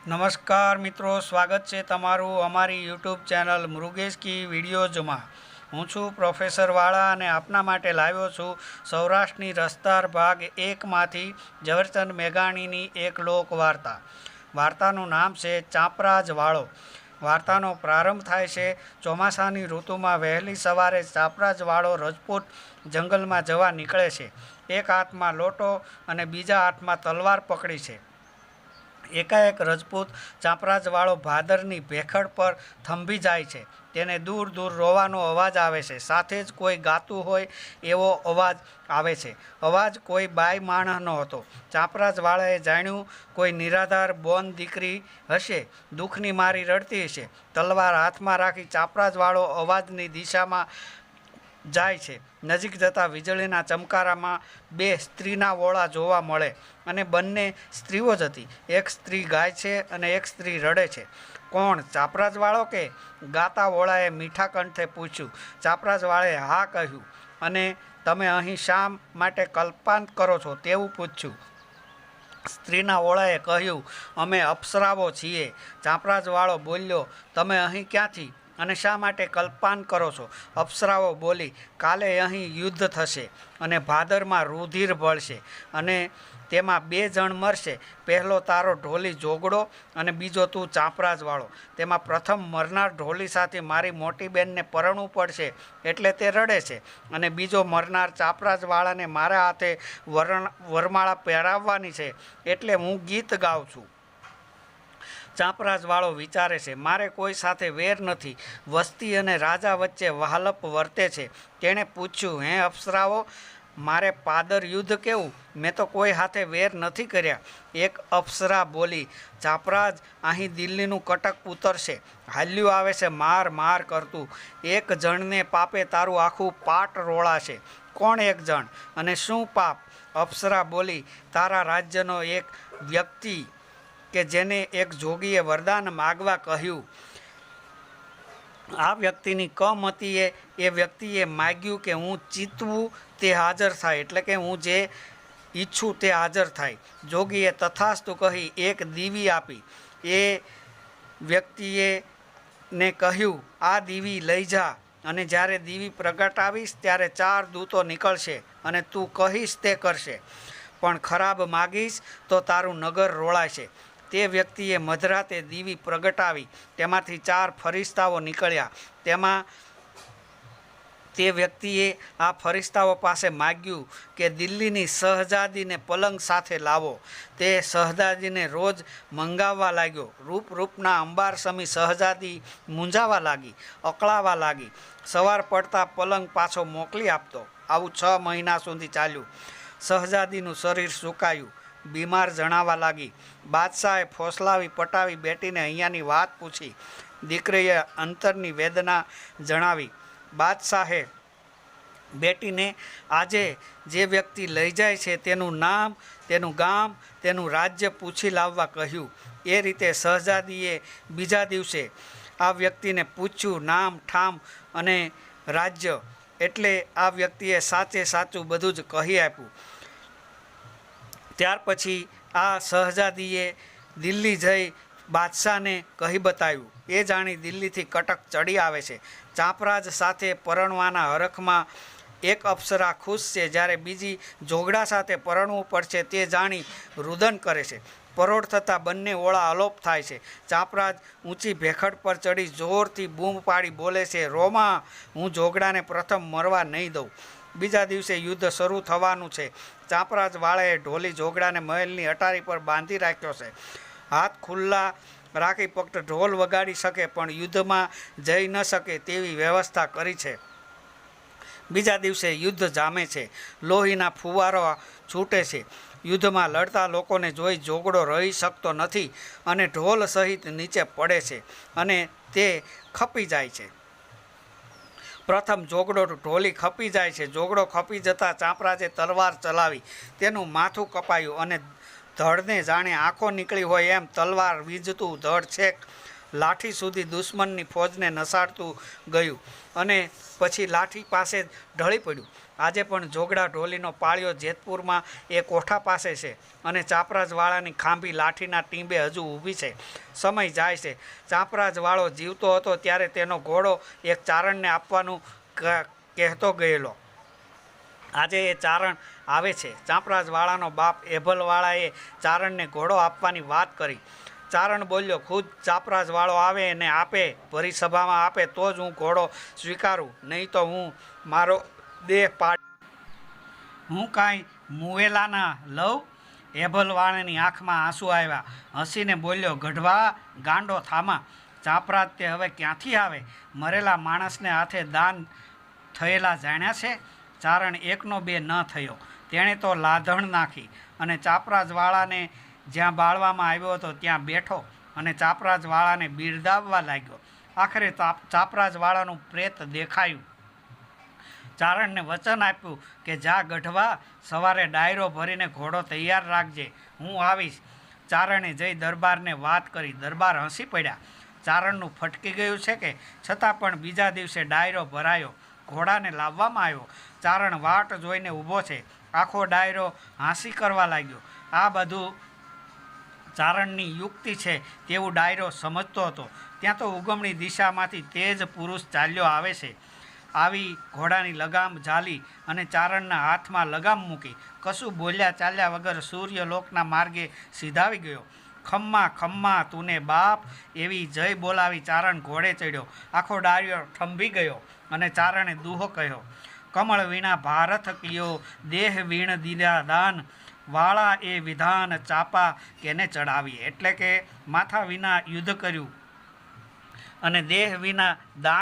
નમસ્કાર મિત્રો, સ્વાગત છે તમારું અમારી યુટ્યુબ ચેનલ મૃગેશ કી વિડીયોઝમાં. હું છું પ્રોફેસર વાળા અને આપના માટે લાવ્યો છું સૌરાષ્ટ્રની રસદાર ભાગ એકમાંથી ઝવેરચંદ મેઘાણીની એક લોક વાર્તા વાર્તાનું નામ છે ચાપરાજ વાળો. વાર્તાનો પ્રારંભ થાય છે ચોમાસાની ઋતુમાં વહેલી સવારે ચાપરાજવાળો રજપૂત જંગલમાં જવા નીકળે છે. એક હાથમાં લોટો અને બીજા હાથમાં તલવાર પકડી છે. એકાએક રજપૂત ચાંપરાજવાળો ભાદરની ભેખડ પર થંભી જાય છે. તેને દૂર દૂર રોવાનો અવાજ આવે છે. સાથે જ કોઈ ગાતું હોય એવો અવાજ આવે છે. અવાજ કોઈ બાય માણસનો હતો. ચાંપરાજવાળાએ જાણ્યું, કોઈ નિરાધાર બોન દીકરી હશે, દુઃખની મારી રડતી હશે. તલવાર હાથમાં રાખી ચાંપરાજવાળો અવાજની દિશામાં જાય છે. નજીક જતાં વીજળીના ચમકારામાં બે સ્ત્રીના ઓળા જોવા મળે અને બંને સ્ત્રીઓ જ હતી. એક સ્ત્રી ગાય છે અને એક સ્ત્રી રડે છે. કોણ? ચાપરાજવાળો કે? ગાતા ઓળાએ મીઠા કંઠે પૂછ્યું. ચાપરાજવાળે હા કહ્યું. અને તમે અહીં શા માટે કલ્પાંત કરો છો તેવું પૂછ્યું. સ્ત્રીના ઓળાએ કહ્યું, અમે અપ્સરાઓ છીએ. ચાપરાજવાળો બોલ્યો, તમે અહીં ક્યાંથી? અને શા માટે કલ્પાન કરો છો? અપ્સરાઓ બોલી, કાલે અહીં યુદ્ધ થશે અને ભાદરમાં રુધિર ભળશે અને તેમાં બે જણ મરશે. પહેલો તારો ઢોલી જોગડો અને બીજો તું ચાંપરાજવાળો. તેમાં પ્રથમ મરનાર ઢોલી સાથે મારી મોટી બહેનને પરણવું પડશે એટલે તે રડે છે અને બીજો મરનાર ચાંપરાજવાળાને મારા હાથે વરણ, વરમાળા પહેરાવવાની છે એટલે હું ગીત ગાઉં છું. ચાંપરાજવાળો વિચારે છે, મારે કોઈ સાથે વેર નથી. વસ્તી અને રાજા વચ્ચે વહાલપ વર્તે છે. તેણે પૂછ્યું, હે અપ્સરાઓ, મારે પાદર યુદ્ધ કેવું? મેં તો કોઈ હાથે વેર નથી કર્યા. એક અપ્સરા બોલી, ચાપરાજ, અહીં દિલ્હીનું કટક ઉતરશે. હાલ્યું આવે છે, માર માર કરતું. એક જણને પાપે તારું આખું પાટ રોળાશે. કોણ એક જણ? અને શું પાપ? અપ્સરા બોલી, તારા રાજ્યનો એક વ્યક્તિ કે જેને એક જોગીએ વરદાન માગવા કહ્યું. આ વ્યક્તિની કમતીએ એ વ્યક્તિએ માગ્યું કે હું ચિતવું તે હાજર થાય, એટલે કે હું જે ઈચ્છું તે હાજર થાય. જોગીએ તથાસ્તુ કહી એક દીવી આપી. એ વ્યક્તિએ ને કહ્યું, આ દીવી લઈ જા, અને જ્યારે દીવી પ્રગટાવીશ ત્યારે ચાર દૂતો નીકળશે, અને તું કહીશ તે કરશે. પણ ખરાબ માગીશ, તો તારું નગર રોળાશે. તે વ્યક્તિએ મધરાતે દીવી પ્રગટાવી, તેમાંથી ચાર ફરિસ્તાઓ નીકળ્યા. તેમાં તે વ્યક્તિએ આ ફરિસ્તાઓ પાસે માગ્યું કે દિલ્હીની શહજાદીને પલંગ સાથે લાવો. તે શહજાદીને રોજ મંગાવવા લાગ્યો. રૂપ રૂપના અંબાર સમી શહજાદી મૂંઝાવા લાગી, અકળાવા લાગી. સવાર પડતા પલંગ પાછો મોકલી આપતો. આવું છ મહિના સુધી ચાલ્યું. શહજાદીનું શરીર સુકાયું. બીમાર જણાવા લાગી. બાદશાહે ફોસલાવી પટાવી બેટીને અહીંયાની વાત પૂછી. દીકરીએ અંતરની વેદના જણાવી. બાદશાહે બેટીને આજે જે વ્યક્તિ લઈ જાય છે તેનું નામ, તેનું ગામ, તેનું રાજ્ય પૂછી લાવવા કહ્યું. એ રીતે શહજાદીએ બીજા દિવસે આ વ્યક્તિને પૂછ્યું, નામ, ઠામ અને રાજ્ય. એટલે આ વ્યક્તિએ સાચે સાચું બધું જ કહી આપ્યું. ત્યાર પછી આ શહજાદીએ દિલ્હી જઈ બાદશાહને કહી બતાવ્યું. એ જાણી દિલ્હીથી કટક ચડી આવે છે. ચાંપરાજ સાથે પરણવાના હરખમાં એક અપ્સરા ખુશ છે. જ્યારે બીજી જોગડા સાથે પરણવું પડશે તે જાણી રુદન કરે છે. પરોઢ થતાં બંને ઓળા અલોપ થાય છે. ચાપરાજ ઊંચી ભેખડ પર ચડી જોરથી બૂમ પાડી બોલે છે, રોમા, હું જોગડાને પ્રથમ મરવા નહીં દઉં. બીજા દિવસે યુદ્ધ શરૂ થવાનું છે. ચાંપરાજ વાળાએ ઢોલી જોગડાને મહેલની અટારી પર બાંધી રાખ્યો છે. હાથ ખુલ્લા રાખી ફક્ત ઢોલ વગાડી શકે પણ યુદ્ધમાં જઈ ન શકે તેવી વ્યવસ્થા કરી છે. બીજા દિવસે યુદ્ધ જામે છે. લોહીના ફુવારો છૂટે છે. યુદ્ધમાં લડતા લોકોને જોઈ જોગડો રહી શકતો નથી અને ઢોલ સહિત નીચે પડે છે અને તે ખપી જાય છે. પ્રથમ જોગડો ઢોલી ખપી જાય છે. જોગડો ખપી જતાં ચાંપરાજે તલવાર ચલાવી. તેનું માથું કપાયું અને ધડને જાણે આંખો નીકળી હોય એમ તલવાર વીજતું ધડ છેક લાઠી સુધી દુશ્મનની ફોજને નસાડતું ગયું અને પછી લાઠી પાસે ઢળી પડ્યું. આજે પણ જોગડા ઢોલીનો પાળિયો જેતપુરમાં એ કોઠા પાસે છે અને ચાપરાજવાળાની ખાંભી લાઠીના ટીંબે હજુ ઊભી છે. સમય જાય છે. ચાપરાજવાળો જીવતો હતો ત્યારે તેનો ઘોડો એક ચારણને આપવાનું કહેતો ગયેલો. આજે એ ચારણ આવે છે. ચાંપરાજવાળાનો બાપ એભલવાળાએ ચારણને ઘોડો આપવાની વાત કરી. ચારણ બોલ્યો, ખુદ ચાપરાજવાળો આવે અને આપે, ભરી આપે તો જ હું ઘોડો સ્વીકારું. નહીં તો હું મારો દેહ પાડ. હું કાંઈ મુવેલાના લઉં? એભલવાળાની આંખમાં આંસુ આવ્યા. હસીને બોલ્યો, ગઢવા, ગાંડો થામા. ચાપરાજ તે હવે ક્યાંથી આવે? મરેલા માણસને હાથે દાન થયેલા જાણ્યા છે? ચારણ એકનો બે ન થયો. તેણે તો લાધણ નાખી અને ચાપરાજવાળાને જ્યાં બાળવામાં આવ્યો હતો ત્યાં બેઠો અને ચાપરાજવાળાને બિરદાવવા લાગ્યો. આખરે ચાપ- ચાપરાજવાળાનું પ્રેત દેખાયું. ચારણને વચન આપ્યું કે જા ગઢવા, સવારે ડાયરો ભરીને ઘોડો તૈયાર રાખજે. હું આવીશ. ચારણે જઈ દરબારને વાત કરી. દરબાર હસી પડ્યા. ચારણનું ફટકી ગયું છે કે? છતાં પણ બીજા દિવસે ડાયરો ભરાયો. ઘોડાને લાવવામાં આવ્યો. ચારણ વાટ જોઈને ઊભો છે. આખો ડાયરો હાંસી કરવા લાગ્યો. આ બધું ચારણની યુક્તિ છે તેવું ડાયરો સમજતો હતો. ત્યાં તો ઉગમણી દિશામાંથી તેજ પુરુષ ચાલ્યો આવે છે. આવી ઘોડાની લગામ ઝાલી અને ચારણના હાથમાં લગામ મૂકી કશું બોલ્યા ચાલ્યા વગર સૂર્યલોકના માર્ગે સીધાવી ગયો. ખમ્મા ખમ્મા, તુને બાપ, એવી જય બોલાવી ચારણ ઘોડે ચડ્યો. આખો ડાળિયો ઠંભી ગયો અને ચારણે દુહો કહ્યો, કમળ વીણા ભારત કિયો, દેહ વીણ દીધા દાન, વાળા એ વિધાન ચાપા કેને ચડાવી એટલે કે માથા વિના યુદ્ધ કર્યું અને દેહ વિના દાન